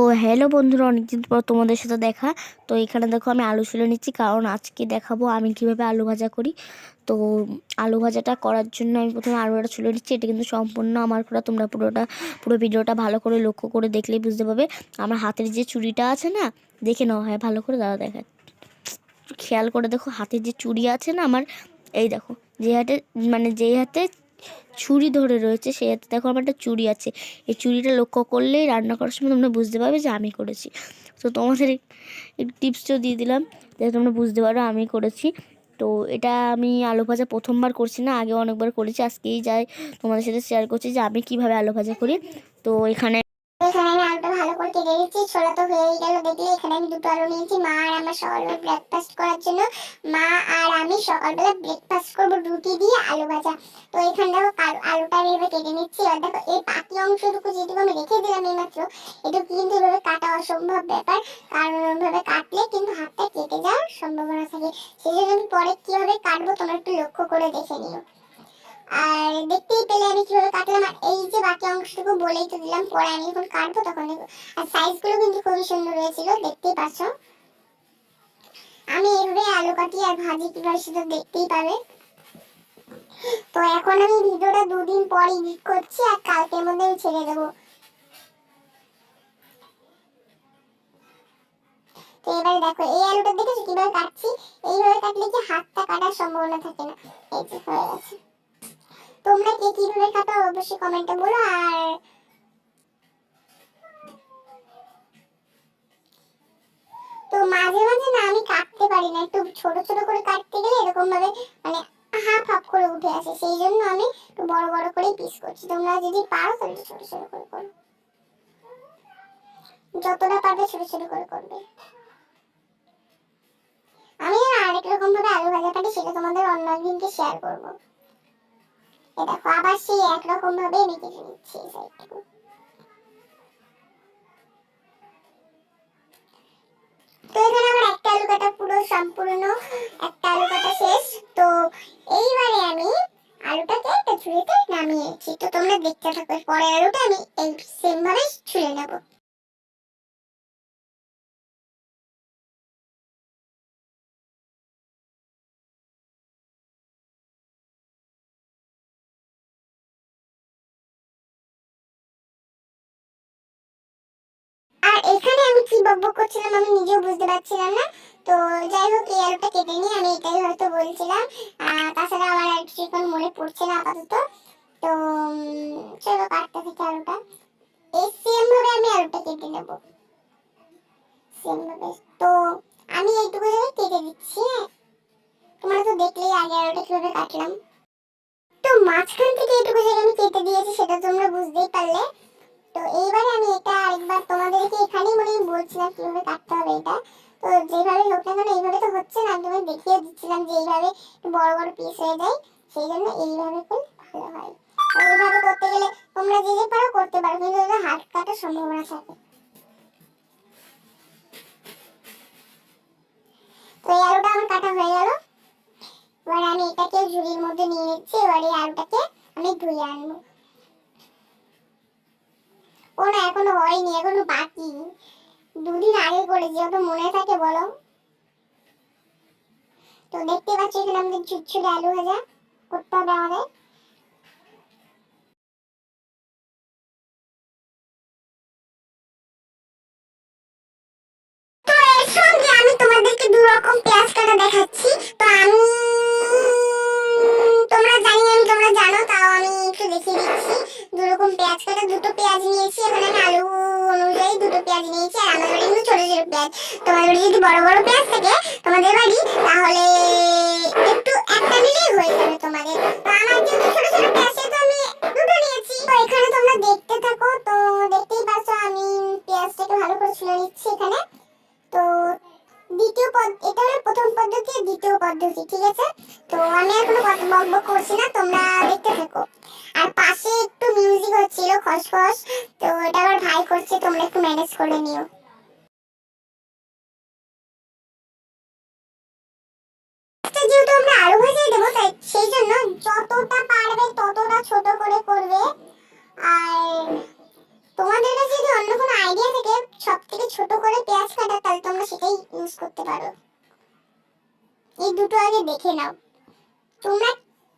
ও hello বন্ধুরা, অনেকদিন পর তোমাদের সাথে দেখা। তো এখানে দেখো আমি আলু ছুলে নিচ্ছি, কারণ আজকে দেখাবো আমি কীভাবে আলু ভাজা করি। তো আলু ভাজাটা করার জন্য আমি প্রথমে আলুটা ছুলে নিচ্ছি, এটা কিন্তু সম্পূর্ণ আমার করা। তোমরা পুরোটা, পুরো ভিডিওটা ভালো করে লক্ষ্য করে দেখলেই বুঝতে পারবে। আমার হাতের যে চুড়িটা আছে না, দেখে নেওয়া হয়, ভালো করে দাদা দেখা খেয়াল করে দেখো, হাতের যে চুড়ি আছে না আমার, এই দেখো, যে হাতে মানে যেই হাতে ছুরি ধরে রয়েছে, সে হাতে দেখো আমার একটা চুরি আছে। এই চুরিটা লক্ষ্য করলেই রান্না করার সময় তোমরা বুঝতে পারবে যে আমি করেছি। তো তোমাদের টিপসও দিয়ে দিলাম যাতে তোমরা বুঝতে পারো আমি করেছি। তো এটা আমি আলু ভাজা প্রথমবার করছি না, আগে অনেকবার করেছি, আজকেই যাই তোমাদের সাথে শেয়ার করছি যে আমি কীভাবে আলু ভাজা করি। তো এখানে কেটে ছোলা তো হয়েই গেল। দেখলে এখানে আমি দুটো আলু নিয়েছি, মা আর আমার সকালবেলা ব্রেকফাস্ট করার জন্য। মা আর আমি সকালবেলা ব্রেকফাস্ট করব রুটি দিয়ে আলু ভাজা। তো এখানে দেখো আলুটা এভাবে কেটে নিচ্ছি। আর দেখো এই বাকি অংশটুকু যেটুকু আমি রেখে দিলাম এই মাত্র এটুকু কিন্তু এভাবে কাটা অসম্ভব ব্যাপার। কারণ ওইভাবে কাটলে কিন্তু হাতটা কেটে যাওয়ার সম্ভাবনা থাকে। সেই জন্য আমি পরে কীভাবে কাটবো তোমরা একটু লক্ষ্য করে দেখে নিও। আর দেখতেই পেলে আমি কীভাবে কাটলাম, আর এই যে বাকি অংশটুকু বলেই তো দিলাম, পরে আমি যখন কাটবো তখন আর সাইজগুলো কিন্তু খুবই সুন্দর হয়েছিল, দেখতেই পাচ্ছ। আমি এভাবে আলু কাটি আর ভাজি কীভাবে সেটা দেখতেই পাবে। তো এখন আমি ভিডিওটা দুদিন পর এডিট করছি, আর কালকের মধ্যে আমি ছেড়ে দেবো। তো এবারে দেখো, এই আলুটা দেখেছ কীভাবে কাটছি? এইভাবে কাটলে কি হাতটা কাটার সম্ভাবনা থাকে না? এই যে হয়ে গেছে। তোমরা কে কীভাবে কাটো অবশ্যই কমেন্টে বলো আর তো মাঝে মাঝে না আমি কাটতে পারি না, একটু ছোট ছোট করে কাটতে গেলে এরকম ভাবে মানে হাফ হাফ করে উঠে আসে, সেই জন্য আমি একটু বড় বড় করে পিস করছি। তোমরা যদি পারো তাহলে ছোট ছোট করে করো। যতটা পারবে ছোট ছোট করে করবে। আমি আরেক রকম ভাবে আলু ভাজা কাটি সেটা তোমাদের অন্য একদিনকে শেয়ার করব। দেখো আবার সেই একরকম ভাবে আমি কেটে তো এখানে আমার একটা আলু কাটা পুরো সম্পূর্ণ, একটা আলু কাটা শেষ। তো এইবারে আমি আলুটাকে একটা ঝুড়িতে নামিয়েছি তো তোমরা দেখতে থাকো পরের আলুটা আমি এই সেম ভাবে ছুলে নেব। বকবক করছিলাম, আমি নিজেও বুঝতে পারছিলাম না। তো যাই হোক, এই আলুটা কেটে নিয়ে আমি এটাই হয়তো বলছিলাম। তাছাড়া আমার আর কিছু এখন মনে পড়ছে না আপাতত। তো চলো কাটতে থেকে আলুটা। এই সেম ভাবে আমি আলুটা কেটে নেব। সেম ভাবে। তো, আমি এইটুকু জায়গায় কেটে দিচ্ছি হ্যাঁ? তোমরা তো দেখলেই আগে আলুটা কীভাবে কাটলাম। তো মাঝখান থেকে এইটুকু জায়গায় আমি কেটে দিয়েছি, সেটা তোমরা বুঝতেই পারলে। তো এইবারে আমি এটা আরেকবার তোমাদেরকে এখানেই মনে বলছিলাম কীভাবে কাটতে হবে এটা। তো যেভাবে হোক না কেন, এইভাবে তো হচ্ছে না তোমায় দেখিয়ে দিচ্ছিলাম যে এইভাবে বড় বড় পিস হয়ে যায়, সেই জন্য এইভাবে করলে ভালো হয়। এইভাবে করতে গেলে তোমরা যে যে পারো করতে পারো, কিন্তু হাত কাটার সম্ভাবনা থাকে। তো এই আলুটা আমার কাটা হয়ে গেল। এবার আমি এটাকে ঝুড়ির মধ্যে নিয়ে নিচ্ছি, এবার এই আলুটাকে আমি ধুয়ে আনব। ও এখনও হয়নি, এখনও বাকি। দুদিন আগে করেছি, অত মনে থাকে বলো। তো দেখতে পাচ্ছি, এখানে আমাদের ঝুটঝুটে আলু ভাজা করতে হবে আমাদের। রকম দেখাচ্ছি। তো আমি, তোমরা জানি আমি তোমরা জানো, তাও আমি একটু দেখিয়ে দিচ্ছি। দু রকম পেঁয়াজ কাটা দুটো পেঁয়াজ নিয়েছি, এখানে আমি আলু অনুযায়ী দুটো পেঁয়াজ নিয়েছি আর আমাদের বাড়ি কিন্তু ছোট ছোট পেঁয়াজ। তোমার বাড়ি যদি বড় বড় পেঁয়াজ থাকে তোমাদের বাড়ি, তাহলে একটু একটা নিলেই হয়ে যাবে তোমাদের। আমার দুটো তো এখানে তোমরা দেখতে থাকো। তো দেখতেই আমি ভালো করে এখানে। তো দ্বিতীয় প্রথম পদ্ধতি, দ্বিতীয় পদ্ধতি, ঠিক আছে? তো আমি আর কোনো করছি না, তোমরা দেখতে থাকো। আর পাশে একটু মিউজিক হচ্ছিল, খসখস। তো ওটা আমার ভাই করছে, তোমরা একটু ম্যানেজ করে নিও। আচ্ছা, যেহেতু আমরা দেবো, তাই সেই জন্য যতটা পারবে ততটা ছোট করে করবে। আর তোমাদের কাছে যদি অন্য কোনো আইডিয়া থাকে সব থেকে ছোট করে পেঁয়াজ কাটা, তাহলে তোমরা সেটাই ইউজ করতে পারো। এই দুটো আগে দেখে নাও। তোমরা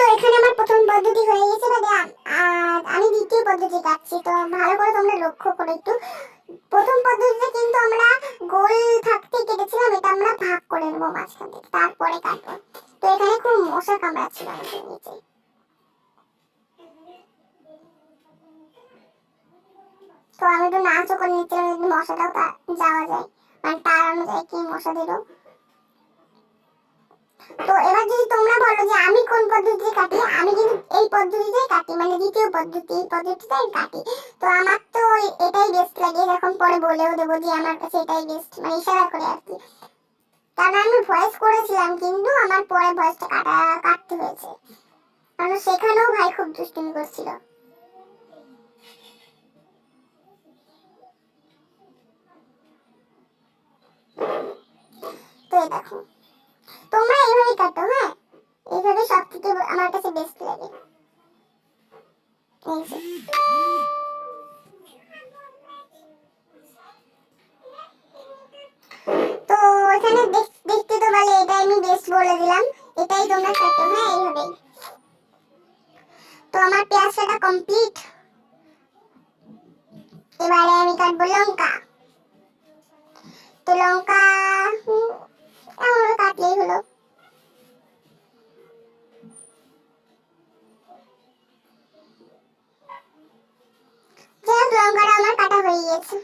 তো এখানে আমার প্রথম পদ্ধতি হয়ে গেছে আম- আর আমি দ্বিতীয় পদ্ধতি কাটছি, তো ভালো করে তোমরা লক্ষ্য করো একটু। প্রথম পদ্ধতিতে কিন্তু আমরা গোল থাকতে কেটেছিলাম, এটা আমরা ভাগ করে নেব মাঝখান থেকে, তারপরে কাটবো। তো এখানে খুব মশা কামড়াচ্ছিল আমাদের নিচে। তো আমি তো নাচও করে নিচ্ছিলাম মশাটাও যাওয়া যায় মানে তাড়ানো যায়, কি মশাদেরও তো এবার যদি তোমরা বলো যে আমি কোন পদ্ধতিতে কাটি, আমি কিন্তু এই পদ্ধতিতেই কাটি মানে দ্বিতীয় পদ্ধতি, এই পদ্ধতিতেই কাটি। তো আমার তো এটাই বেস্ট লাগে এখন পরে বলেও দেবো যে আমার কাছে এটাই বেস্ট মানে ইশারা করে আর কি। কারণ আমি ভয়েস করেছিলাম, কিন্তু আমার পরে ভয়েসটা কাটা, কাটতে হয়েছে। কারণ সেখানেও ভাই খুব দুষ্টুমি করছিল। তো দেখো। তোমরা এইভাবেই কাটো হ্যাঁ? এইভাবে সব থেকে আমার কাছে বেস্ট লাগে। তো এখানে দেখতে তো বলে এটা আমি বেস্ট বলে দিলাম। এটাই তোমরা কাটো হ্যাঁ? এইভাবেই। তো আমার পেঁয়াজ কাটা কমপ্লিট এবারে আমি কাটবো লঙ্কা। তো লঙ্কা এমন কাটলেই হলো। আমার কাটা হয়ে গেছে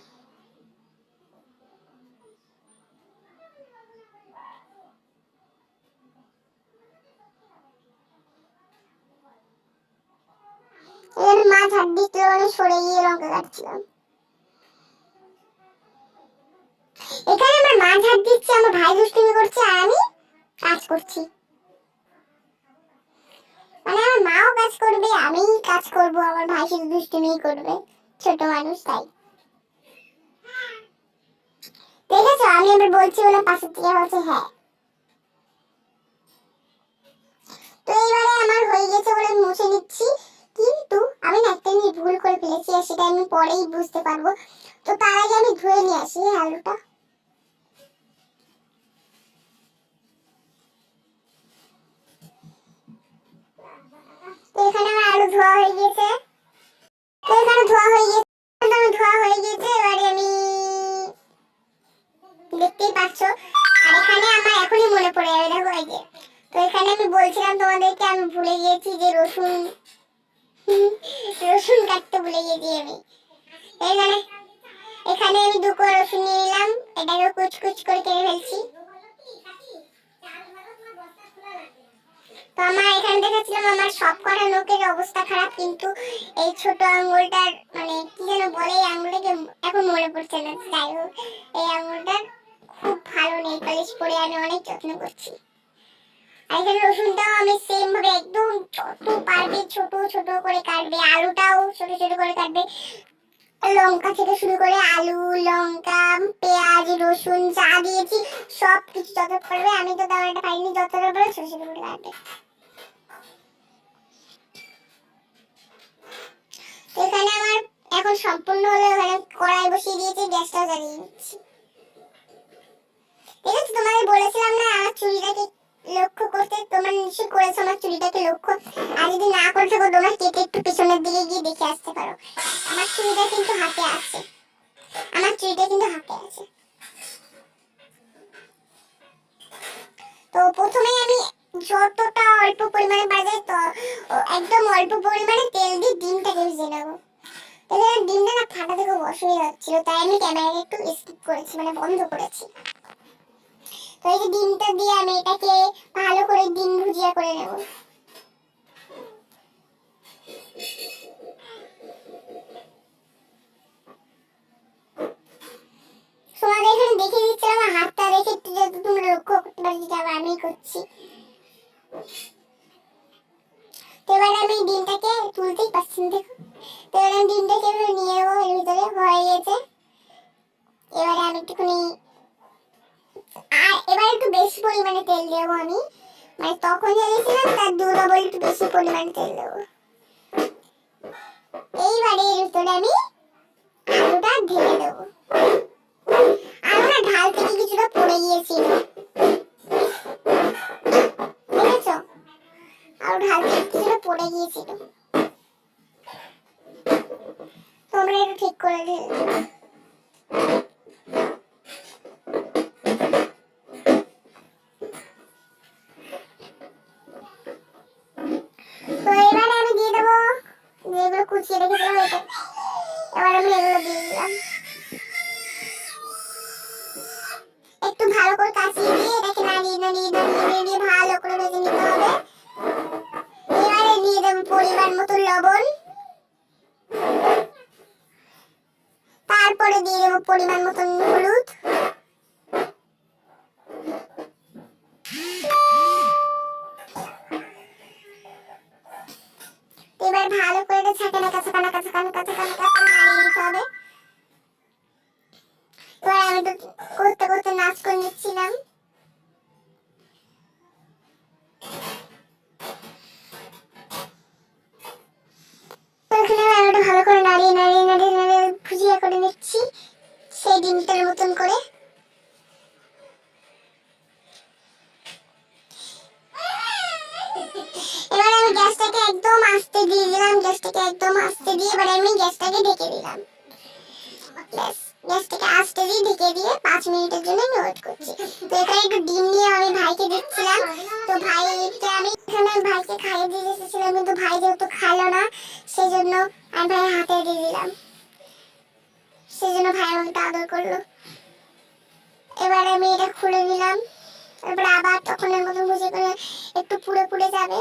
এর মাছ হাত মানে সরে গিয়ে লঙ্কা কাটছিলাম। আমার ভাই দুষ্টুমি করছে আর আমি কাজ করছি। মানে আমার মাও কাজ করবে কাজ করব, আমার ভাই শুধু দুষ্টুমি করবে, ছোট মানুষ তাই। দেখেছ, আমি এবার বলছি বলে পাশের থেকে বলছে হ্যাঁ। তো আমার হয়ে গেছে বলে মুছে নিচ্ছি, কিন্তু আমি না একটা জিনিস ভুল করে ফেলেছি, আর সেটা আমি পরেই বুঝতে পারব। তো তার আগে আমি ধুয়ে নিয়ে আসি আলুটা। গেছে তো এখানে ধোয়া হয়ে গেছে আমার ধোয়া হয়ে গেছে এবারে আমি দেখতেই পাচ্ছ। আর এখানে আমার এখনই মনে পড়ে যাবে, দেখো এই যে। তো এখানে আমি বলছিলাম তোমাদেরকে, আমি ভুলে গিয়েছি যে রসুন রসুন কাটতে ভুলে গেছি আমি। এখানে এখানে আমি দু রসুন নিয়ে নিলাম। এটাকে কুচ কুচ করে কেটে ফেলছি। তো আমার এখানে দেখেছিলাম আমার সব কটা নখের অবস্থা খারাপ, কিন্তু এই ছোট আঙ্গুলটার মানে কি যেন বলে এই আঙ্গুলটাকে এখন মনে পড়ছে না। যাই হোক, এই আঙ্গুলটার খুব ভালো নেই, পালিশ করে আমি অনেক যত্ন করছি। আর এখানে রসুনটাও আমি সেম ভাবে একদম যত পারবে ছোট ছোট করে কাটবে, আলুটাও ছোট ছোট করে কাটবে। লঙ্কা থেকে শুরু করে আলু, লঙ্কা, পেঁয়াজ, রসুন যা দিয়েছি সব কিছু যত পারবে আমি তো তেমন একটা পাইনি যতটা পারবে ছোট ছোট করে কাটবে। এখানে আমার এখন সম্পূর্ণ হলো এখানে কড়াই বসিয়ে দিয়েছি, গ্যাসটাও জ্বালিয়ে দিচ্ছি। ঠিক আছে, তোমাদের বলেছিলাম না আমার চুড়িটাকে লক্ষ্য করতে, তোমরা নিশ্চয়ই করেছ আমার চুড়িটাকে লক্ষ্য। আর যদি না করে থাকো, তোমরা কেটে একটু পিছনের দিকে গিয়ে দেখে আসতে পারো। আমার চুড়িটা কিন্তু হাতে আছে। আমার চুড়িটা কিন্তু হাতে আছে। তো প্রথমে আমি যতটা অল্প পরিমাণে বাজাই তো একদম অল্প পরিমাণে তেল দিয়ে ডিমটাকে ভেজে নেব। তাহলে ডিমটা না ফাটাতে খুব অসুবিধা হচ্ছিল, তাই আমি ক্যামেরাটা একটু স্কিপ করেছি মানে বন্ধ করেছি। তো এই যে ডিমটা দিয়ে আমি এটাকে ভালো করে ডিম ভুজিয়া করে নেব। মানে তখন যা দিয়েছিলাম তার দু ডবল একটু বেশি পরিমাণ তেল দেবো। এইবারে এর ভিতরে আমি আলুটা ঢেলে দেবো। আলুটা ঢাল থেকে কিছুটা পড়ে গিয়েছিল। বুঝেছ আলু ঢাল থেকে কিছুটা পড়ে গিয়েছিল। তোমরা একটু ঠিক করে দিলে কুচিয়ে রেখেছিলাম এটা এবার আমি এগুলো দিয়ে দিলাম। একটু ভালো করে কাচিয়ে দিয়ে এটাকে নাড়িয়ে নাড়িয়ে নাড়িয়ে নাড়িয়ে ভালো করে ভেজে নিতে হবে। এবারে দিয়ে দেবো পরিমাণ মতো লবণ। তারপরে দিয়ে দেবো পরিমাণ মতন হলুদ। এবার ভালো করে এটা ছাকানা কাছা কানা কাছা কানা কাছা কানা কাছা নাড়িয়ে একদম আস্তে দিয়ে দিলাম, গ্যাসটাকে একদম আস্তে দিয়ে, এবার আমি গ্যাসটাকে ঢেকে দিলাম। ব্যাস, গ্যাসটাকে আস্তে দিয়ে ঢেকে দিয়ে পাঁচ মিনিটের জন্য আমি ওয়েট করছি। তো এখানে একটু ডিম নিয়ে আমি ভাইকে দিচ্ছিলাম। তো ভাইকে আমি এখানে ভাইকে খাইয়ে দিয়ে এসেছিলাম, কিন্তু ভাই যেহেতু খাইলো না সেই জন্য আমি ভাই হাতে দিয়ে দিলাম। সেই জন্য ভাই আমাকে আদর করল। এবার আমি এটা খুলে নিলাম। তারপরে আবার তখনের মতন বুঝে করে একটু পুড়ে পুড়ে যাবে।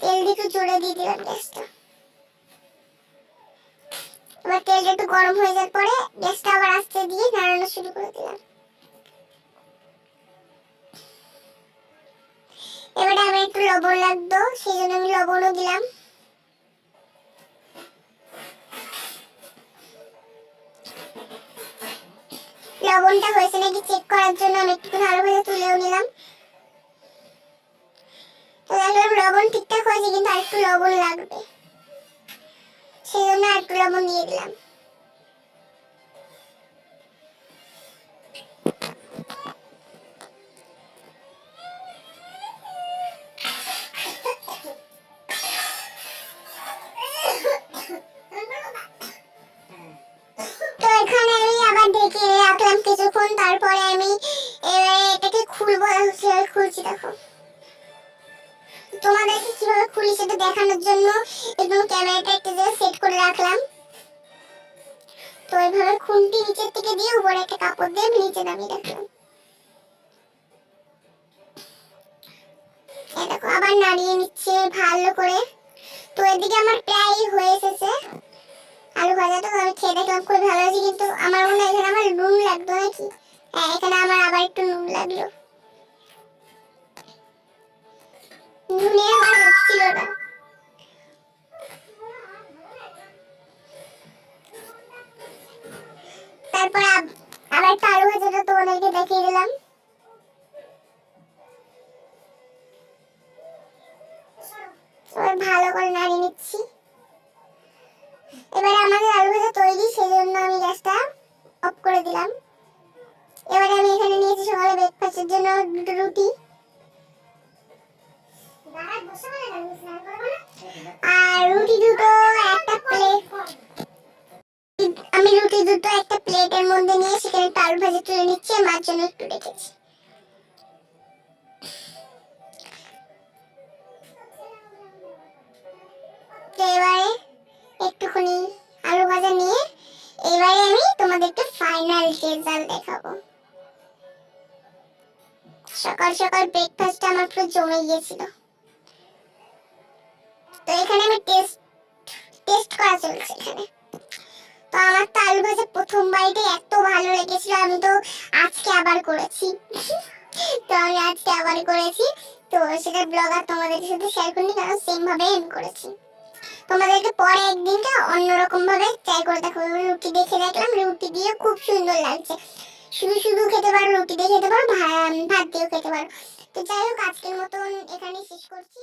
তেল দিয়ে জোরে দিয়ে দিলাম গ্যাসটা। এবার তেলটা একটু গরম হয়ে যাওয়ার পরে গ্যাসটা আবার আস্তে দিয়ে নাড়ানো শুরু করে দিলাম। এবারে আমার একটু লবণ লাগতো, সেই জন্য আমি লবণও দিলাম। লবণটা হয়েছে নাকি চেক করার জন্য আমি একটু ভালোভাবে তুলেও নিলাম। তো লবণ ঠিকঠাক হয়েছে কিন্তু আরেকটু লবণ লাগবে। সেই জন্য আরেকটু লবণ দিয়ে দিলাম। তোমাদেরকে কীভাবে খুলি সেটা দেখানোর জন্য এবং ক্যামেরাটা একটা জায়গায় সেট করে রাখলাম। তো এইভাবে খুন্তি নিচের থেকে দিয়ে উপরে একটা কাপড় দিয়ে নিচে নামিয়ে রাখলাম। দেখো, আবার নাড়িয়ে নিচ্ছে ভালো করে। তো এদিকে আমার প্রায় হয়ে এসেছে। আলু ভাজাটা তো আমি খেয়ে দেখলাম, খুবই ভালো হয়েছে, কিন্তু আমার মনে হয় এখানে আমার নুন লাগতো নাকি? হ্যাঁ এখানে আমার আবার একটু নুন লাগল। আলু ভাজি তুলে নিচ্ছি মার জন্য একটু রেখেছি। এবারে একটুখানি আলু ভাজা নিয়ে এবারে আমি তোমাদেরকে ফাইনাল রেজাল্ট দেখাবো। সকাল সকাল ব্রেকফাস্টটা আমার পুরো জমে গিয়েছিল। তো এখানে আমি টেস্ট টেস্ট করা চলছে এখানে। তো আমার তো আলু ভাজা প্রথম বাইটে এত ভালো লেগেছিল, আমি তো আজকে আবার করেছি। তো আমি আজকে আবার করেছি। তো সেটা ব্লগ আর তোমাদের সাথে শেয়ার করিনি, কারণ সেম ভাবে আমি করেছি। তোমাদেরকে পরে একদিনটা অন্যরকম ভাবে ট্রাই করে দেখো রুটি দেখে দেখলাম, রুটি দিয়ে খুব সুন্দর লাগছে। শুধু শুধু খেতে পারো, রুটি দিয়ে খেতে পারো ভাত দিয়েও খেতে পারো। তো যাই হোক, আজকের মতন এখানেই শেষ করছি।